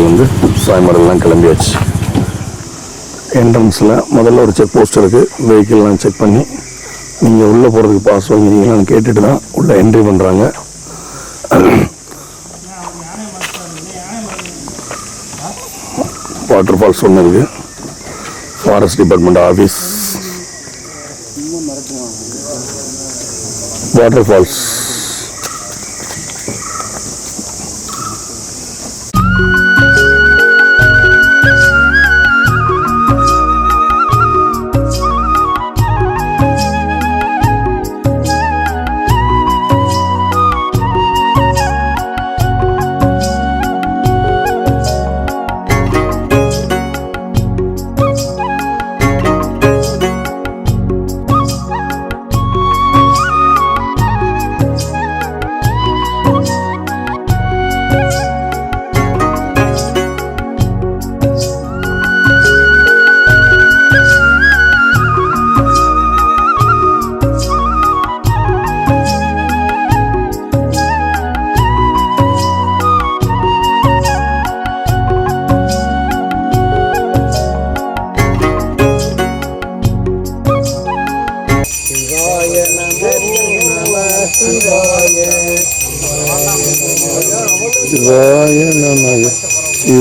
கோட்டப்பள்ளி வந்து சாயமரெல்லாம் கிளம்பியாச்சு. என்ட்ரன்ஸில் முதல்ல ஒரு செக் போஸ்ட் இருக்குது வெஹிக்கிள்லாம் செக் பண்ணி நீங்கள் உள்ளே போகிறதுக்கு பாஸ் வாங்கினீங்களான்னு கேட்டுட்டு தான் உள்ளே என்ட்ரி பண்ணுறாங்க வாட்டர் ஃபால்ஸ் ஒன்று இருக்குது forest department office water falls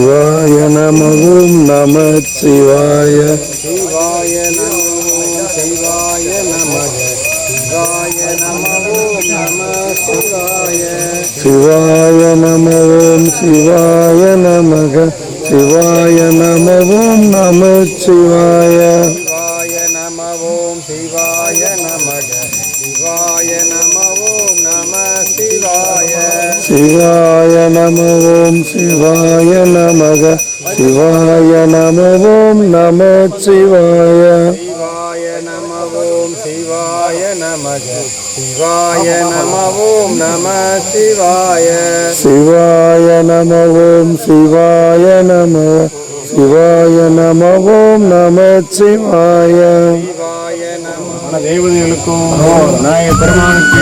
சிவாய நமகும் நம சிவாய. சிவாய நமோ சிவாய நமோ நம சிவாய. சிவாய நமக சிவாய நமவும் நம சிவாய. சிவாய நமவோம் சிவாய சிவாய நமவும் சிவாய நமக. சிவாய நமவும் நம சிவாய. சிவாய நமவோம் சிவாய நமக. சிவாய நம சிவாய. சிவாய நமவும் சிவாய நம. சிவாய நமவும் நம சிவாய. சிவாய நம. தேவதைகளுக்கும் பெருமானுக்கு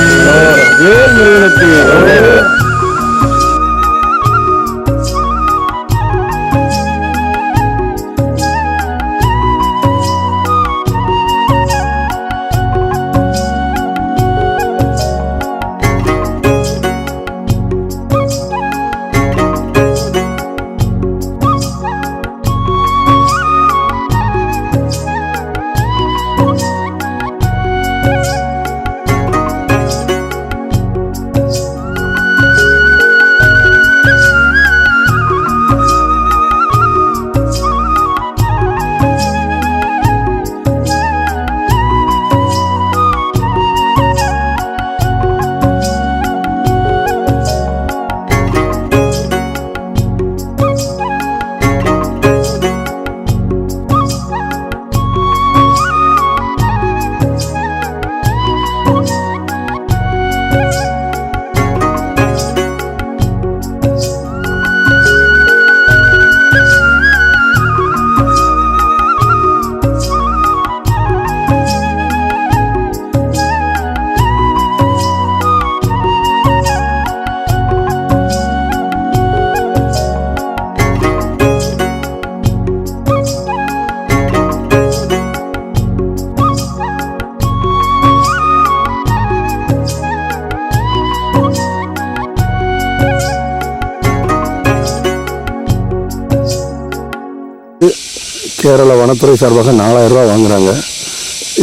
கேரள வனத்துறை சார்பாக நாலாயிரம் ரூபாய் வாங்குறாங்க.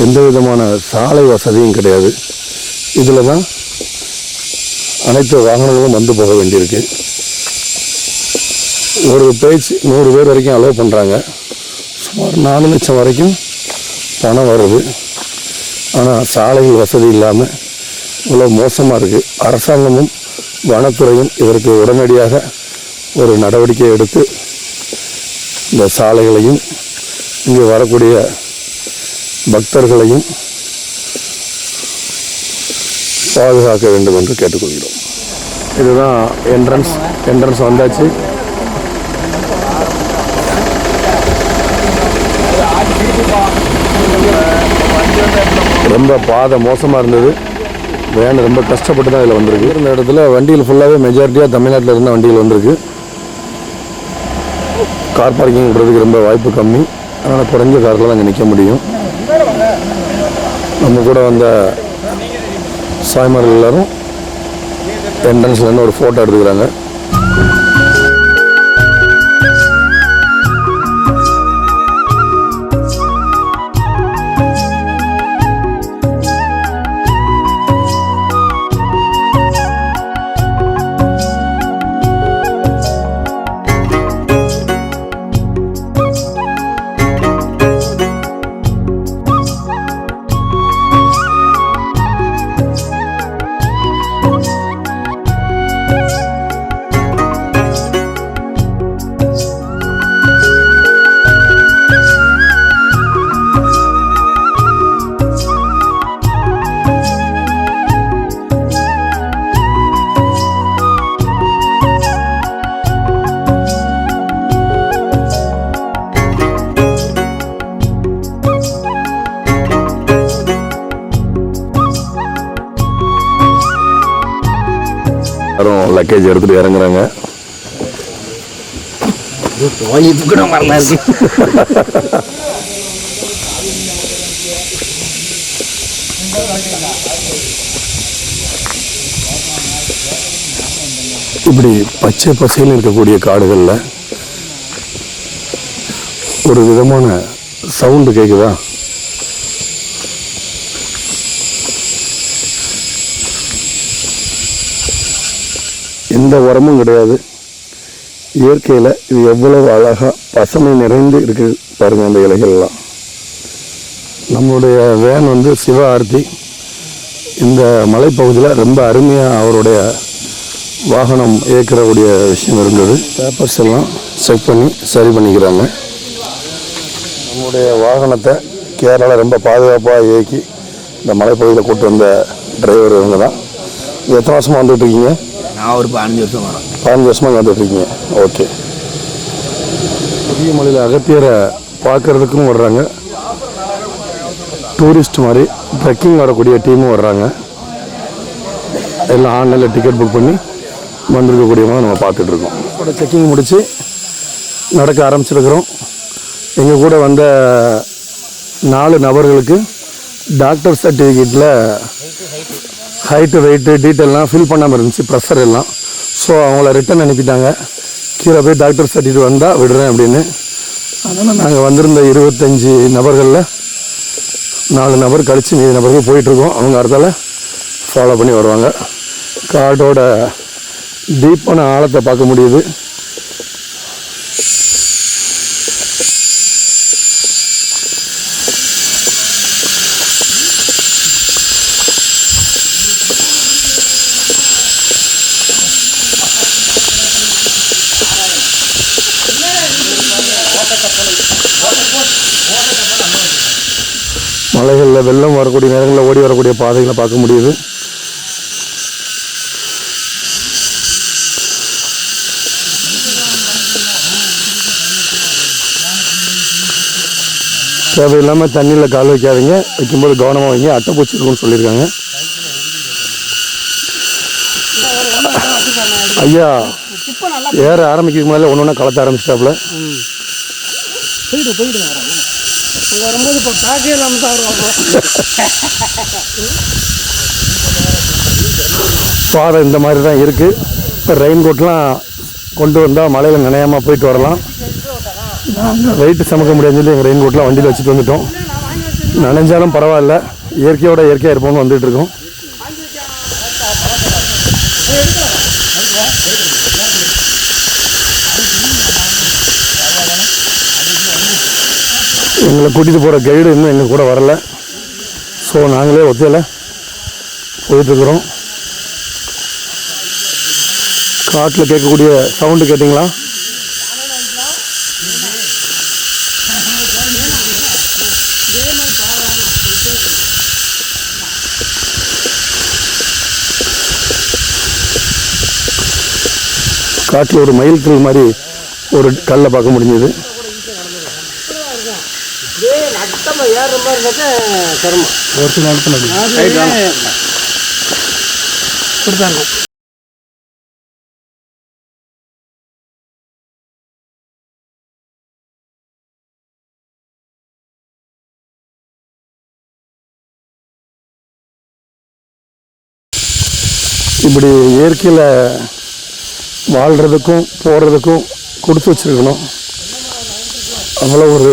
எந்த விதமான சாலை வசதியும் கிடையாது. இதில் தான் அனைத்து வாகனங்களும் வந்து போக வேண்டியிருக்கு. ஒரு பேஜ் நூறு பேர் வரைக்கும் அலோவ் பண்ணுறாங்க சுமார் நாலு லட்சம் வரைக்கும் பணம் வருது. ஆனால் சாலைகள் வசதி இல்லாமல் இவ்வளோ மோசமாக இருக்குது அரசாங்கமும் வனத்துறையும் இதற்கு உடனடியாக ஒரு நடவடிக்கை எடுத்து இந்த சாலைகளையும் இங்கே வரக்கூடிய பக்தர்களையும் பாதுகாக்க வேண்டும் என்று கேட்டுக்கொள்கிறோம். இதுதான் என்ட்ரன்ஸ் என்ட்ரன்ஸ் வந்தாச்சு. ரொம்ப பாதை மோசமாக இருந்தது. வேன் ரொம்ப கஷ்டப்பட்டு தான் இதில் வந்திருக்கு. இந்த இடத்துல வண்டியில் ஃபுல்லாகவே மெஜாரிட்டியாக தமிழ்நாட்டில் இருந்த வண்டிகள் வந்திருக்கு. கார் பார்க்கிங் விடுறதுக்கு ரொம்ப வாய்ப்பு கம்மி. அதனால் குறைஞ்ச காரில் அங்கே நிற்க முடியும். நம்ம கூட வந்த சாய்மார்கள் எல்லாரும் என்ட்ரன்ஸ்லேருந்து ஒரு ஃபோட்டோ எடுத்துக்கிறாங்க. பேக்கேஜ் எடுத்துகிட்டு இறங்குறாங்க. இப்படி பச்சை பசையில் இருக்கக்கூடிய காடுகளில் ஒரு விதமான சவுண்டு கேட்குதா எந்த உரமும் கிடையாது. இயற்கையில் இது எவ்வளவு அழகாக பசுமை நிறைந்து இருக்கு பாருங்கள் அந்த இலைகள்லாம். நம்மளுடைய வேன் வந்து சிவ ஆர்த்தி. இந்த மலைப்பகுதியில் ரொம்ப அருமையாக அவருடைய வாகனம் இயக்கிறக்கூடிய விஷயம் இருந்தது. பேப்பர்ஸ் எல்லாம் செக் பண்ணி சரி பண்ணிக்கிறாங்க. நம்முடைய வாகனத்தை கேரளா ரொம்ப பாதுகாப்பாக இயக்கி இந்த மலைப்பகுதியில் கூட்டு வந்த டிரைவர் இவங்க தான் எத்தனை வருஷமாக வந்துட்டுருக்கீங்க நான் ஒரு பதினஞ்சு வருஷம் வரேன் பதினஞ்சு வருஷமாக வந்துட்டு இருக்கீங்க ஓகே. புதிய மலையில் அகத்தியரை பார்க்கறதுக்கும் வர்றாங்க. டூரிஸ்ட் மாதிரி ட்ரெக்கிங் வரக்கூடிய டீமும் வர்றாங்க. எல்லாம் ஆன்லைனில் டிக்கெட் புக் பண்ணி வந்திருக்கக்கூடியவங்க நம்ம பார்த்துட்டு இருக்கோம் இப்போ செக்கிங் முடித்து நடக்க ஆரம்பிச்சிருக்கிறோம். எங்கள் கூட வந்த நாலு நபர்களுக்கு டாக்டர் சர்டிஃபிகேட்டில் ஹைட்டு வெயிட்டு டீட்டெயிலாம் ஃபில் பண்ணாமல் இருந்துச்சு ப்ரெஷர் எல்லாம். ஸோ அவங்கள ரிட்டன் அனுப்பிட்டாங்க. கீழே போய் டாக்டர் சர்டிஃபிகேட் வந்தால் விடுறேன் அப்படின்னு. அதனால் நாங்கள் வந்திருந்த இருபத்தஞ்சி நபர்களில் நாலு நபர் கழித்து மீதி நபர்கள் போயிட்டுருக்கோம். அவங்க அடுத்தால ஃபாலோ பண்ணி வருவாங்க. காட்டோட டீப்பான ஆழத்தை பார்க்க முடியுது. மலைகளில் வெள்ளம் வரக்கூடிய நேரங்களில் ஓடி வரக்கூடிய பாதைகளை பார்க்க முடியுது. தேவையில்லாமல் தண்ணியில் கால் வைக்காதீங்க. வைக்கும்போது கவனமாக வைங்க. அட்டைப்பூச்சி இருக்கும்னு சொல்லியிருக்காங்க. ஐயா ஏற ஆரம்பிக்கிறதுக்கு மேலே ஒன்று ஒன்றா கலத்த ஆரம்பிச்சிட்டாப்புல. போயிடு போயிடுங்க வரேன் இங்கே வரும்போது இப்போ பேக்கே இல்லாமல் தான் வருவாங்க. பாதை இந்த மாதிரி தான் இருக்குது இப்போ ரெயின் கோட்லாம் கொண்டு வந்தால் மலையில் நினையாமல் போயிட்டு வரலாம். வெயிட்டு சமைக்க முடியாதுன்னு சொல்லி எங்கள் ரெயின் கோட்லாம் வண்டியில் வச்சுட்டு வந்துட்டோம். நனைஞ்சாலும் பரவாயில்ல. இயற்கையோட இயற்கையாக இருப்போம்னு வந்துட்டுருக்கோம் எங்களை கூட்டிகிட்டு போகிற கைடு இன்னும் எங்கள் கூட வரல. ஸோ நாங்களே ஒத்தையில் போயிட்டுருக்குறோம். காட்டில் கேட்கக்கூடிய சவுண்டு கேட்டிங்களா? காட்டில் ஒரு மயில் கல் மாதிரி ஒரு கல்லை பார்க்க முடிஞ்சது. நட்டமாக ஏறுற மாதிரி இருந்தாக்க சிரமம். ஒரு சில இடத்துல கொடுத்தாங்க. இப்படி இயற்கையில் வாழ்கிறதுக்கும் போகிறதுக்கும் கொடுத்து வச்சிருக்கணும். அவ்வளோ ஒரு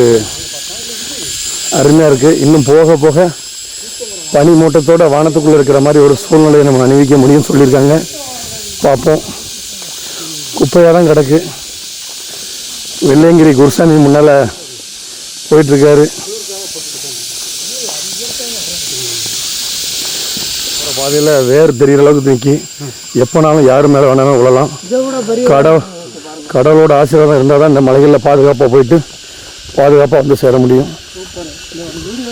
அருமையாக இருக்குது இன்னும் போக போக பனி மூட்டத்தோட வானத்துக்குள்ளே இருக்கிற மாதிரி ஒரு சூழ்நிலையை நம்ம அணிவிக்க முடியும்னு சொல்லியிருக்காங்க. பார்ப்போம். குப்பையாக தான் கிடக்கு. வெள்ளையங்கிரி குருசாமி முன்னால் போயிட்டுருக்காரு. பாதையில் வேர் தெரிகிற அளவுக்கு நிற்கி எப்போனாலும் யார் மேலே வேணாலும் விழலாம் இதை கடல் கடவுளோட ஆசீர்வாதம் இருந்தால் தான் இந்த மலைகளில் பாதுகாப்பாக போயிட்டு பாதுகாப்பாக வந்து சேர முடியும்.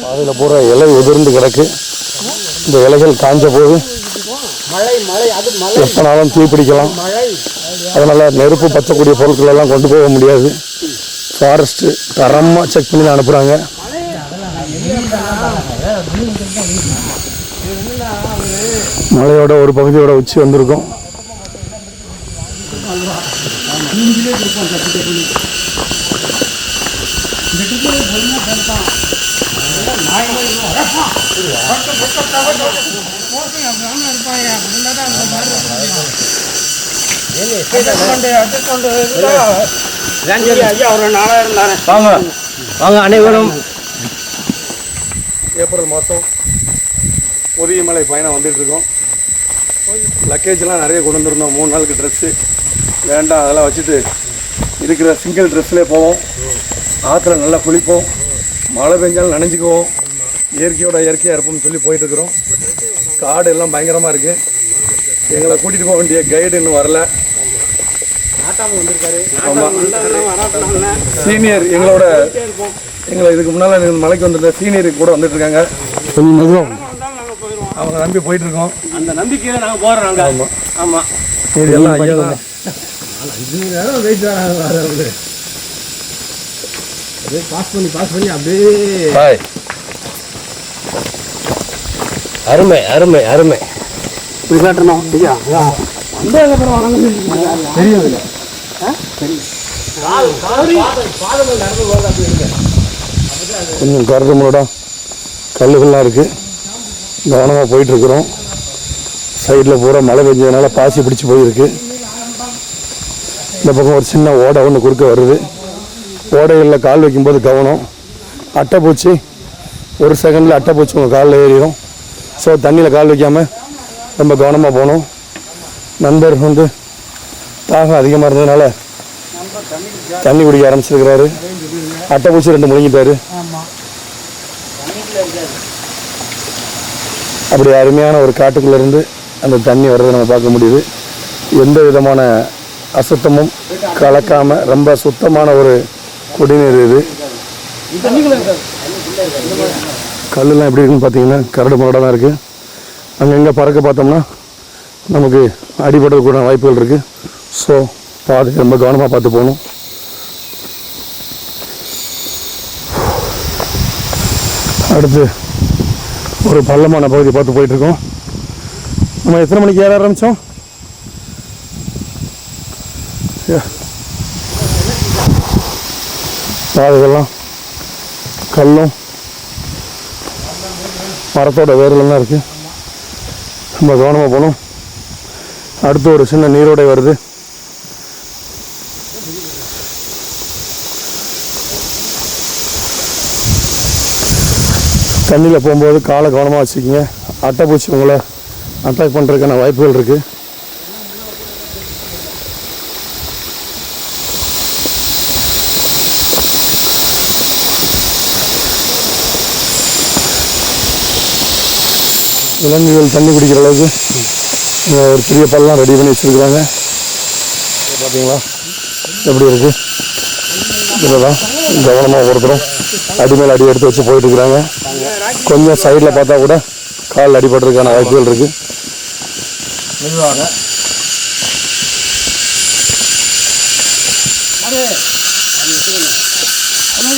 அதில் பூரா இலை உதிர்ந்து கிடக்கு. இந்த இலைகள் காஞ்ச போது எப்போனாலும் தீ பிடிக்கலாம். மழை. அதனால் நெருப்பு பற்றக்கூடிய பொருட்கள் எல்லாம் கொண்டு போக முடியாது. ஃபாரஸ்ட்டு தரமாக செக் பண்ணி தான் அனுப்புகிறாங்க மலையோட ஒரு பகுதியோட உச்சி வந்திருக்கும். தானே வாங்க வாங்க அனைவரும் ஏப்ரல் மாதம் பொதியமலை பயணம் வந்துட்டு இருக்கோம் லக்கேஜ்லாம் நிறைய கொண்டு வந்துருந்தோம் மூணு நாளுக்கு ட்ரெஸ்ஸு வேண்டாம் அதெல்லாம் வச்சுட்டு இருக்கிற சிங்கிள் ட்ரெஸ்லேயே போவோம். ஆற்றுல நல்லா குளிப்போம் மழை பெஞ்சாலும் நனைஞ்சுக்குவோம். இயற்கையோட இயற்கையாக இருப்போம்னு சொல்லி போயிட்டு இருக்கிறோம் காடு எல்லாம் பயங்கரமாக இருக்குது எங்களை கூட்டிகிட்டு போக வேண்டிய கைடு இன்னும் வரல. ஆமாம் சீனியர் எங்களோட எங்களை இதுக்கு முன்னால் மலைக்கு வந்திருந்த சீனியர் கூட வந்துட்டு இருக்காங்க கொஞ்சம் மெதுவாக அவங்க நம்பி போயிட்டு இருக்கோம் அந்த நம்பிக்கையில நாங்க போறோம் நாங்க ஆமா. ஆமா. இது எல்லாம் ஐயா தான். அப்படியே பாஸ் பண்ணி பாஸ் பண்ணி அப்படியே ஹாய் அருமை அருமை அருமை. இப்படி காட்டணும் ஐயா வந்ததுக்கு அப்புறம் வணங்க தெரியும் இல்லை கொஞ்சம் கருதுமலோட கல்லுகள்லாம் இருக்குது கவனமாக போயிட்டுருக்குறோம். சைடில் பூரா மழை பெஞ்சதுனால பாசி பிடிச்சி போயிருக்கு. இந்த பக்கம் ஒரு சின்ன ஓடை ஒன்று குறுக்க வருது. ஓடைகளில் கால் வைக்கும்போது கவனம். அட்டைப்பூச்சி ஒரு செகண்டில் அட்டைப்பூச்சி உங்கள் காலில் ஏறிடும். ஸோ தண்ணியில் கால் வைக்காமல் ரொம்ப கவனமாக போகணும். நண்பர் வந்து தாகம் அதிகமாக இருந்ததுனால தண்ணி குடிக்க ஆரம்பிச்சிருக்கிறாரு. அட்டைப்பூச்சி ரெண்டு முழுங்கிட்டாரு. அப்படி அருமையான ஒரு காட்டுக்குள்ளேருந்து அந்த தண்ணி வர்றதை நம்ம பார்க்க முடியுது. எந்த விதமான அசுத்தமும் கலக்காமல் ரொம்ப சுத்தமான ஒரு குடிநீர் இது. கல்லுலாம் எப்படி இருக்குன்னு பார்த்தீங்கன்னா கரடு முரடாக தான் இருக்குது அங்கங்கே பறக்க பார்த்தோம்னா நமக்கு அடிபடுறதுக்கூட வாய்ப்புகள் இருக்குது ஸோ பார்த்து ரொம்ப கவனமாக பார்த்து போகணும். அடுத்து ஒரு பள்ளமான பகுதி பார்த்து போயிட்டுருக்கோம் நம்ம எத்தனை மணிக்கு ஏற ஆரம்பித்தோம் பாதைகள்லாம் கல்லும் மரத்தோட வேர்கள்லாம் இருக்குது ரொம்ப கவனமாக போகணும். அடுத்து ஒரு சின்ன நீரோடை வருது. தண்ணியில் போகும்போது காலை கவனமாக வச்சுக்கிங்க. அட்டைப்பூச்சி உங்களை அட்டாக் பண்ணுறதுக்கான வாய்ப்புகள் இருக்குது விலங்குகள் தண்ணி குடிக்கிற அளவுக்கு ஒரு பெரிய பல்லாம் ரெடி பண்ணி வச்சுருக்குறாங்க. பார்த்தீங்களா எப்படி இருக்குது இதுதான் கவனமாக ஒருத்தரும் அடி மேல் அடி எடுத்து வச்சு போயிட்டுருக்குறாங்க கொஞ்சம் சைடில் பார்த்தா கூட கால் அடிபடுறதுக்கான வாய்ப்புகள் இருக்குது மெதுவாக.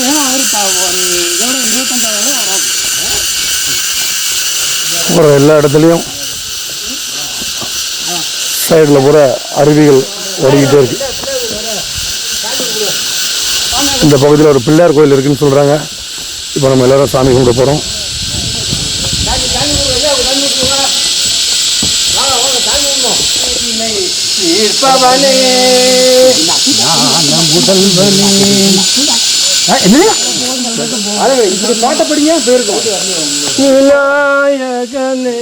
ஏன்னா ஒரு இதோட இருபத்தஞ்சாயிரம் வரும் போகிற எல்லா இடத்துலையும் சைடில் பூரா அருவிகள் ஓடிக்கிட்டே இருக்கு. இந்த பகுதியில் ஒரு பிள்ளையார் கோயில் இருக்குன்னு சொல்கிறாங்க இப்போ நம்ம எல்லாரும் சாமி கும்பிட போகிறோம் இருப்பவனே இப்படி பாட்டை படிங்க போயிருக்கோம். விநாயகனே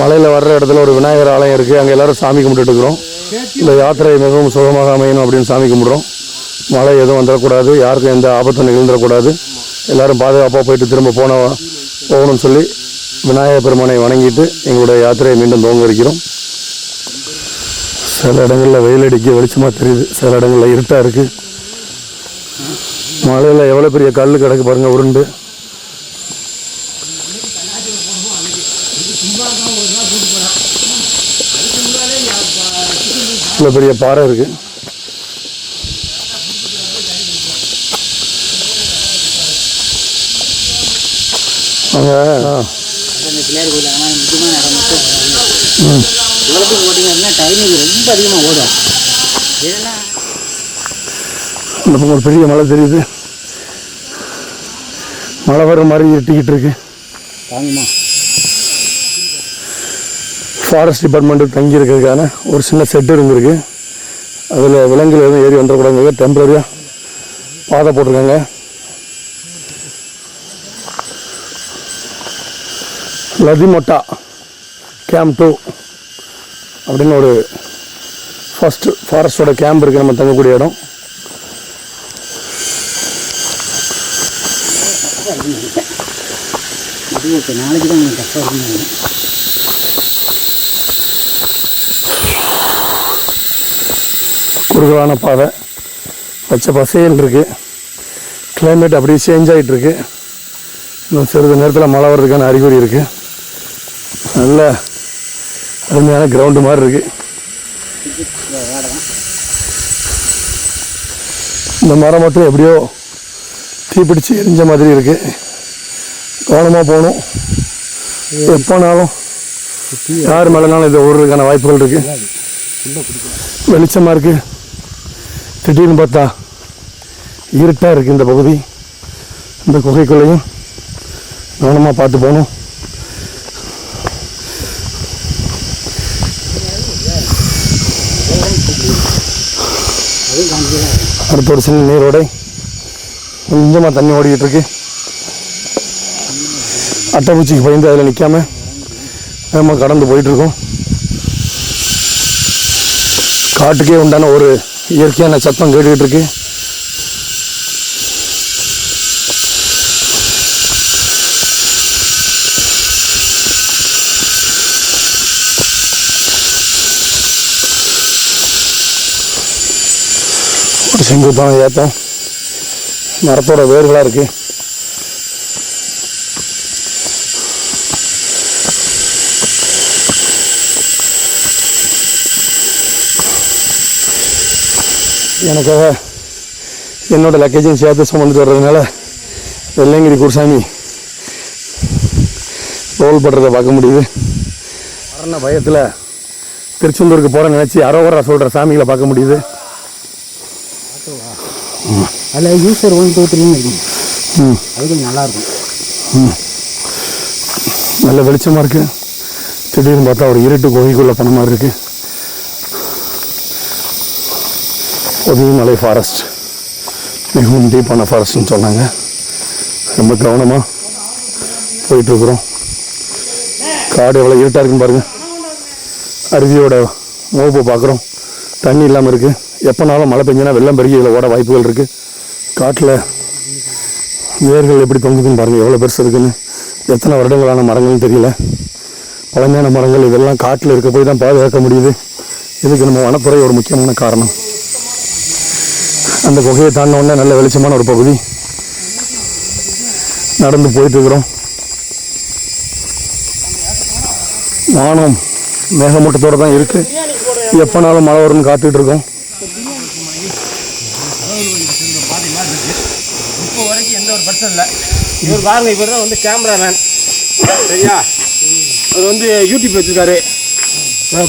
மலையில் வர்ற இடத்துல ஒரு விநாயகர் ஆலயம் இருக்குது அங்கே எல்லாரும் சாமி கும்பிட்டுட்டு இருக்கிறோம். இந்த யாத்திரை மிகவும் சுகமாக அமையணும் அப்படின்னு சாமி கும்பிடுறோம். மழை எதுவும் வந்துடக்கூடாது. யாருக்கும் எந்த ஆபத்தும் நிகழ்ந்துடக்கூடாது. எல்லாரும் பாதுகாப்பாக போயிட்டு திரும்ப போன போகணும்னு சொல்லி விநாயகர் பெருமானை வணங்கிட்டு எங்களுடைய யாத்திரையை மீண்டும் துவங்க இருக்கிறோம். சில இடங்களில் வெயில் அடிக்க வெளிச்சமாக தெரியுது. சில இடங்களில் இருட்டாக இருக்குது மழையில் எவ்வளோ பெரிய கல் கிடக்கு பாருங்கள் உருண்டு. இவ்வளோ பெரிய பாறை இருக்குது அங்கே இவ்வளோத்துக்கு ஓட்டிங்கன்னா டைமிங் ரொம்ப அதிகமாக ஓடும். ஏன்னா பக்கம் ஒரு பெரிய மலை தெரியுது. மழை வர மாதிரி இருட்டிக்கிட்டு இருக்கு. தாங்குமா ஃபாரஸ்ட் டிபார்ட்மெண்ட்டு தங்கி இருக்கிறதுக்கான ஒரு சின்ன செட்டு இருந்திருக்கு. அதில் விலங்குகள் எதுவும் ஏறி வந்துடக்கூடாது டெம்பரரியாக பாதை போட்டிருக்காங்க. லதிமொட்டா. கேம்ப் டூ அப்படின்னு ஒரு ஃபஸ்ட்டு ஃபாரஸ்டோட கேம்ப் இருக்குது நம்ம தங்கக்கூடிய இடம். நாளைக்கு தான் கஷ்டம் குறுகலான பாதை. பச்சை பசையல் இருக்குது கிளைமேட் அப்படியே சேஞ்ச் ஆகிட்டு இருக்கு இன்னும் சிறிது நேரத்தில் மழை வர்றதுக்கான அறிகுறி இருக்குது நல்ல அருமையான கிரவுண்டு மாதிரி இருக்குது இந்த மரம் மட்டும் எப்படியோ தீப்பிடிச்சு எரிஞ்ச மாதிரி இருக்குது கவனமாக போகணும். எப்போனாலும் யார் மேலேனாலும் இதை ஓடுறதுக்கான வாய்ப்புகள் இருக்குது வெளிச்சமாக இருக்குது திடீர்னு பார்த்தா இருட்டாக இருக்குது இந்த பகுதி. இந்த குகைக்குள்ளேயும் கவனமாக பார்த்து போகணும். அடுத்த ஒரு சின்ன நீரோடை. கொஞ்சமாக தண்ணி ஓடிக்கிட்டு இருக்கு அட்டைப்பூச்சிக்கு பயந்து அதில் நிற்காம வேகமாக கடந்து போயிட்டுருக்கோம். காட்டுக்கே உண்டான ஒரு இயற்கையான சத்தம் கேட்டுக்கிட்டு இருக்கு செங்குத்தான ஏத்தம். மரத்தோட வேர்களாக இருக்குது எனக்காக என்னோட லக்கேஜையும் சேர்த்து சுமந்துட்டு வர்றதுனால வெள்ளையங்கிரி குருசாமி ரோல் படுறதை பார்க்க முடியுது. மரண பயத்தில் திருச்செந்தூருக்கு போகிறேன்னு நினச்சி அரோவரா சொல்கிற சாமிகளை பார்க்க முடியுது. அதில் யூசர் ஒன் டூ த்ரீன்னு இருக்கும். ம். அது கொஞ்சம் நல்லாயிருக்கும் நல்ல வெளிச்சமாக இருக்குது திடீர்னு பார்த்தா ஒரு இருட்டு குகைக்குள்ளே போன மாதிரி இருக்குது ஒதியமலை ஃபாரஸ்ட் மிகவும் டீப்பான ஃபாரஸ்ட்னு சொன்னாங்க. ரொம்ப கவனமாக போயிட்டுருக்குறோம். காடு எவ்வளோ இருட்டாக இருக்குன்னு பாருங்கள் அருவியோட மோப்பை பார்க்குறோம். தண்ணி இல்லாமல் இருக்குது எப்போனாலும் மழை பெஞ்சினா வெள்ளம் பெருகி இதில் ஓட வாய்ப்புகள் இருக்குது காட்டில் வேர்கள் எப்படி தொங்குதுன்னு பாருங்கள் எவ்வளோ பெருசு இருக்குன்னு. எத்தனை வருடங்களான மரங்கள்னு தெரியல. பழமையான மரங்கள் இதெல்லாம் காட்டில் இருக்க போய் தான் பாதுகாக்க முடியுது. இதுக்கு நம்ம வனத்துறை ஒரு முக்கியமான காரணம். அந்த குகையை தாண்டின நல்ல வெளிச்சமான ஒரு பகுதி. நடந்து போயிட்டு இருக்கிறோம். வானம் மேகமூட்டத்தோடு தான் இருக்குது எப்போனாலும் மழை வரும்னு காத்துட்டு இருக்கோம் இப்போ வரைக்கும் எந்த ஒரு பிரச்சனை இல்லை. இவர் பாருங்க இவர் தான் வந்து கேமராமேன் சரியா? அவர் வந்து யூடியூப் வச்சிருக்காரு.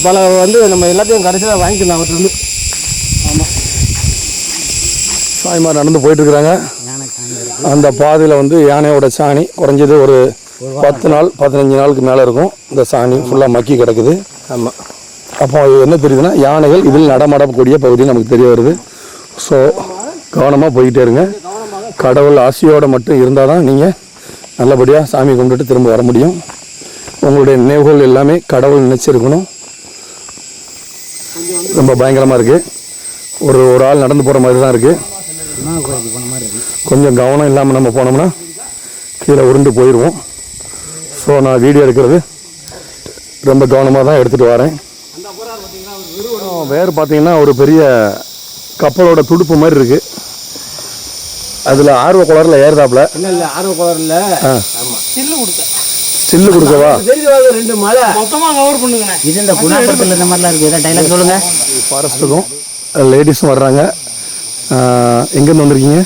பல வந்து நம்ம எல்லாத்தையும் கடைசியில் வாங்கிக்கலாம் அவர்கிட்ட இருந்து. சாய்மார் நடந்து போயிட்டு இருக்கிறாங்க. யானை சாமி அந்த பாதையில் வந்து யானையோட சாணி குறைஞ்சது ஒரு பத்து நாள் பதினஞ்சு நாளுக்கு மேலே இருக்கும். இந்த சாணி ஃபுல்லாக மக்கி கிடக்குது. ஆமாம் அப்போ என்ன தெரியுதுன்னா யானைகள் இதில் நடமாடக்கூடிய பகுதி நமக்கு தெரிய வருது. ஸோ கவனமாக போய்கிட்டே இருங்க. கடவுள் ஆசையோடு மட்டும் இருந்தால் தான் நீங்கள் நல்லபடியாக சாமி கும்பிட்டுட்டு திரும்ப வர முடியும். உங்களுடைய நினைவுகள் எல்லாமே கடவுள் நினச்சிருக்கணும். ரொம்ப பயங்கரமாக இருக்குது ஒரு ஒரு ஆள் நடந்து போகிற மாதிரி தான் இருக்குது கொஞ்சம் கவனம் இல்லாமல் நம்ம போனோம்னா கீழே உருண்டு போயிடுவோம் ஸோ நான் வீடியோ எடுக்கிறது ரொம்ப கவனமாக தான் எடுத்துகிட்டு வரேன். வேறு பார்த்தீங்கன்னா ஒரு பெரிய கப்பலோட துடுப்பு மாதிரி இருக்குது அதில் ஆர்வ குளரில் ஏறுதாப்புல? இல்லை இல்லை ஆர்வ ஆமாம் சில்லு கொடுத்தேன் ஸ்டில்லு கொடுக்கவா? ரெண்டு மலை மொத்தமாக கவர் பண்ணுங்கண்ணே. இது இந்த குணாபுரத்தில் இந்த மாதிரிலாம் இருக்குது ஏதாவது டைலாக் சொல்லுங்க. ஃபாரஸ்ட்டுக்கும் லேடிஸும் வர்றாங்க. எங்கேருந்து வந்திருக்கீங்க?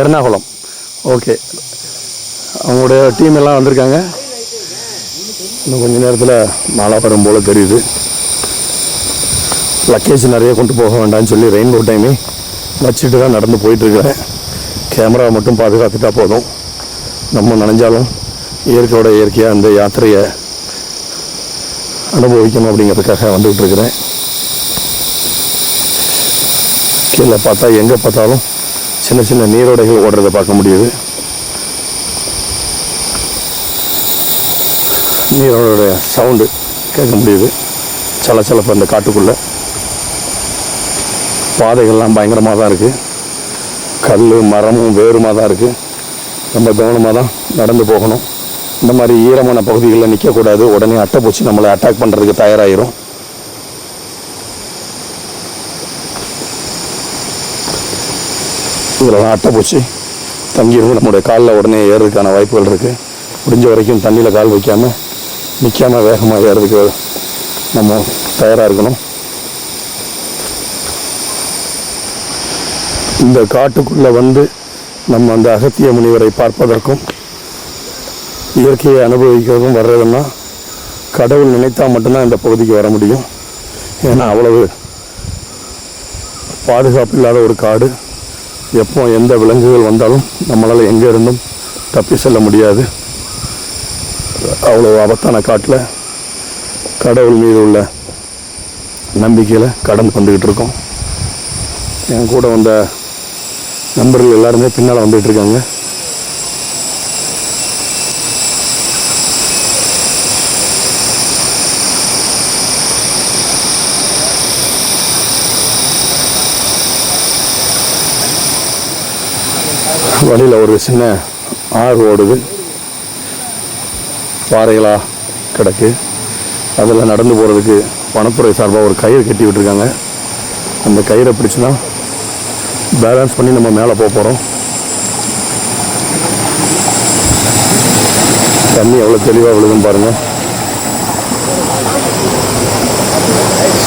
எர்ணாகுளம். ஓகே. அவங்களுடைய டீம் எல்லாம் வந்திருக்காங்க. இன்னும் கொஞ்ச நேரத்தில் மழை வரும் போல் தெரியுது. லக்கேஜ் நிறைய கொண்டு போக வேண்டாம்னு சொல்லி ரெயின்போ டைமே வச்சுட்டு தான் நடந்து போயிட்டுருக்கிறேன். கேமரா மட்டும் பாதுகாத்துட்டா போதும். நம்ம நினைஞ்சாலும் இயற்கையோட இயற்கையாக அந்த யாத்திரையை அனுபவிக்கணும் அப்படிங்கிறதுக்காக வந்துக்கிட்டு இருக்கிறேன். கீழே பார்த்தா எங்கே பார்த்தாலும் சின்ன சின்ன நீரோடைகள் ஓடுறதை பார்க்க முடியுது. நீரோட சவுண்டு கேட்க முடியுது. சலச்சலப்பு அந்த காட்டுக்குள்ளே. பாதைகள்லாம் பயங்கரமாக தான் இருக்குது கல் மரமும் வேறுமாக தான் இருக்குது ரொம்ப கவனமாக தான் நடந்து போகணும். இந்த மாதிரி ஈரமான பகுதிகளில் நிற்கக்கூடாது உடனே அட்டைப்பூச்சி நம்மளை அட்டாக் பண்ணுறதுக்கு தயாராகிரும் இதில் தான் அட்டைப்பூச்சி தங்கியிருந்து நம்முடைய காலில் உடனே ஏறதுக்கான வாய்ப்புகள் இருக்குது முடிஞ்ச வரைக்கும் தண்ணியில் கால் வைக்காமல் நிற்காம வேகமாக ஏறதுக்கு நம்ம தயாராக இருக்கணும். இந்த காட்டுக்குள்ளே வந்து நம்ம அந்த அகத்திய முனிவரை பார்ப்பதற்கும் இயற்கையை அனுபவிக்கிறதும் வர்றதுன்னா கடவுள் நினைத்தா மட்டும்தான் இந்த பகுதிக்கு வர முடியும். ஏன்னா அவ்வளவு பாதுகாப்பு இல்லாத ஒரு காடு. எப்போ எந்த விலங்குகள் வந்தாலும் நம்மளால் எங்கே இருந்தும் தப்பி செல்ல முடியாது. அவ்வளோ ஆபத்தான காட்டில் கடவுள் மீது உள்ள நம்பிக்கையில் கடந்து வந்துக்கிட்டு இருக்கோம். என் கூட வந்த நண்பர்கள் எல்லாருமே பின்னால் வந்துட்டு இருக்காங்க. வழியில் ஒரு சின்ன ஆறு ஓடுது. பாறைகளாக கிடக்கு. அதில் நடந்து போகிறதுக்கு வனத்துறை சார்பாக ஒரு கயிறு கட்டி விட்டுருக்காங்க. அந்த கயிறை பிடிச்சுன்னா பேலன்ஸ் பண்ணி நம்ம மேலே போக போகிறோம். தண்ணி எவ்வளோ தெளிவாக விழுதுன்னு பாருங்கள்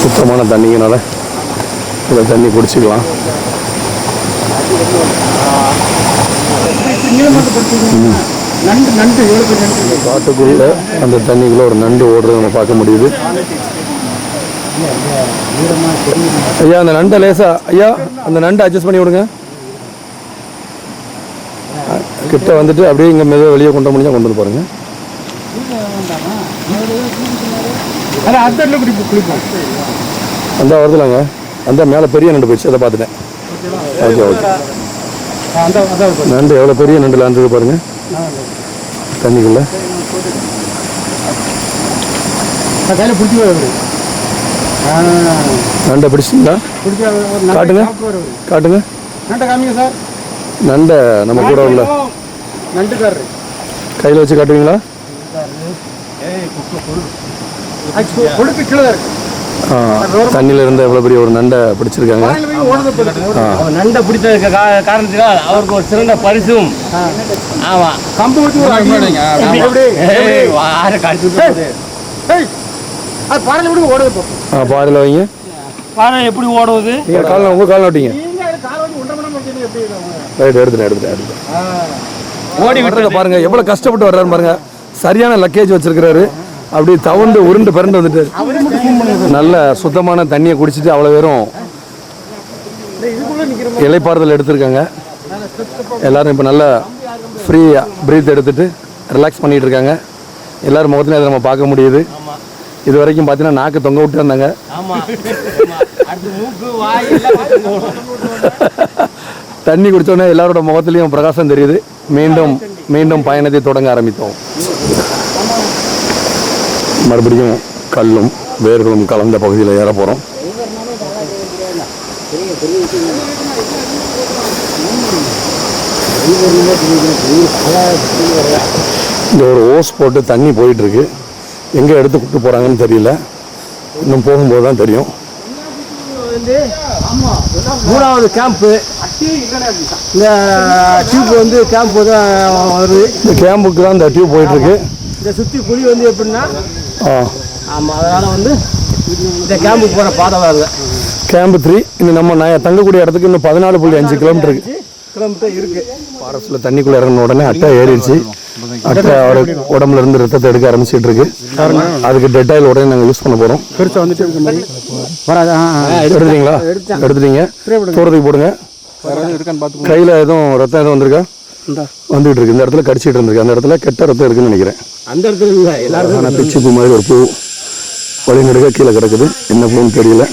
சுத்தமான தண்ணிங்கனால இந்த தண்ணி குடிச்சிக்கலாம். காட்டுக்குள்ள அந்த தண்ணிக்குள்ள ஒரு நண்டு ஓடுறத நம்ம பார்க்க முடியுது. ஐயா அந்த நண்டை லேசா ஐயா அந்த நண்டை அட்ஜஸ்ட் பண்ணி விடுங்க. கிட்ட வந்துட்டு அப்படியே இங்கே மெதுவாக வெளியே கொண்டு முடிஞ்சா கொண்டு வந்து பாருங்க. அந்த வருதுலங்க. அந்த மேலே பெரிய நண்டு போயிடுச்சு அதை பார்த்துட்டேன். ஓகே ஓகே நண்டு எவ்வளோ பெரிய நண்டுல இருந்தது பாருங்க. தண்ணிக்குள்ள. கையில் பிடிச்சி நண்டை பிடிச்சிங்களா? பிடிச்சி காட்டுங்க. காட்டுங்க. நண்டை காமிங்க சார். நண்டை நம்ம கூட உள்ள. நண்டுக்காரரு. கையில் வச்சு காட்டுவீங்களா? தண்ணியில் இருந்த எவ்வளோ பெரிய ஒரு நண்டை பிடிச்சிருக்காங்க? நண்டை கா- காரணத்தினால் அவருக்கு ஒரு சிறந்த பரிசும். ஆமா. கம்பு வச்சு அது பாறையில ஓடுது ஆ வைங்க. பாறை எப்படி ஓடுவது? நீங்கள் காலில் உங்கள் கால் நேரம் ரைட் எடுத்துட்டேன் எடுத்துட்டேன் ஓடி வர்றத பாருங்க எவ்வளவு கஷ்டப்பட்டு வர்றாரு பாருங்க. சரியான லக்கேஜ் வச்சிருக்கிறாரு. அப்படி தவண்டு உருண்டு பிறண்டு வந்துட்டு. நல்ல சுத்தமான தண்ணியை குடிச்சிட்டு அவ்வளோ பேரும் இலைப்பாறுதல் எடுத்திருக்காங்க. எல்லாரும் இப்போ நல்லா ஃப்ரீயாக ப்ரீத் எடுத்துட்டு ரிலாக்ஸ் பண்ணிட்டு இருக்காங்க. எல்லாரும் முகத்துலையும் அதை நம்ம பார்க்க முடியுது. இது வரைக்கும் பார்த்தீங்கன்னா நாக்கு தொங்க விட்டு எல்லாம் தண்ணி குடிச்சோடனே எல்லாரோட முகத்துலையும் பிரகாசம் தெரியுது. மீண்டும் மீண்டும் பயணத்தை தொடங்க ஆரம்பித்தோம். மறுபடியும் கல்லும் வேர்களும் கலந்த பகுதியில் ஏற போகிறோம் இந்த ஒரு ஓஸ் போட்டு தண்ணி போயிட்டு இருக்கு. எங்கே எடுத்து கூட்டு போகிறாங்கன்னு தெரியல. இன்னும் போகும்போது தான் தெரியும். மூணாவது கேம்ப்பு இந்த டியூப் வந்து கேம்ப் தான் வருது. இந்த கேம்புக்கு தான் இந்த டியூப் போயிட்டு இருக்கு இந்த சுற்றி குழி வந்து எப்படின்னா ஆ. ஆமாம் அதனால் வந்து இந்த கேம்புக்கு போகிற பாதை வருது கேம்பு த்ரீ இன்னும் நம்ம நான் தங்கக்கூடிய இடத்துக்கு இன்னும் பதினாலு புள்ளி அஞ்சு கிலோமீட்டர் இருக்கு. கிலோமீட்டர் இருக்குது ஃபாரஸ்ட்டில் தண்ணிக்குள்ளே இறங்கின உடனே அட்டை ஏறிடுச்சு. அவர் உடம்புல இருந்து ரத்தத்தை எடுக்க ஆரம்பிச்சிட்டு இருக்கு. அதுக்கு டெட்டாயில் உடனே நாங்கள் யூஸ் பண்ண போகிறோம் பெருசாக வந்துட்டு எடுத்துட்டீங்களா? எடுத்துட்டீங்க. தூரத்துக்கு போடுங்க. கையில் எதுவும் ரத்தம் எதுவும் வந்திருக்கா? வந்துகிட்டு இருக்கு. இந்த இடத்துல கடிச்சிட்டு இருந்திருக்கு. அந்த இடத்துல கெட்ட ரத்தம் இருக்குன்னு நினைக்கிறேன். அந்த இடத்துல இல்லை எல்லாரும் பிச்சு பூ மாதிரி ஒரு பூ வழி நடுக்க கீழே கிடக்குது. என்ன பூன்னு தெரியல.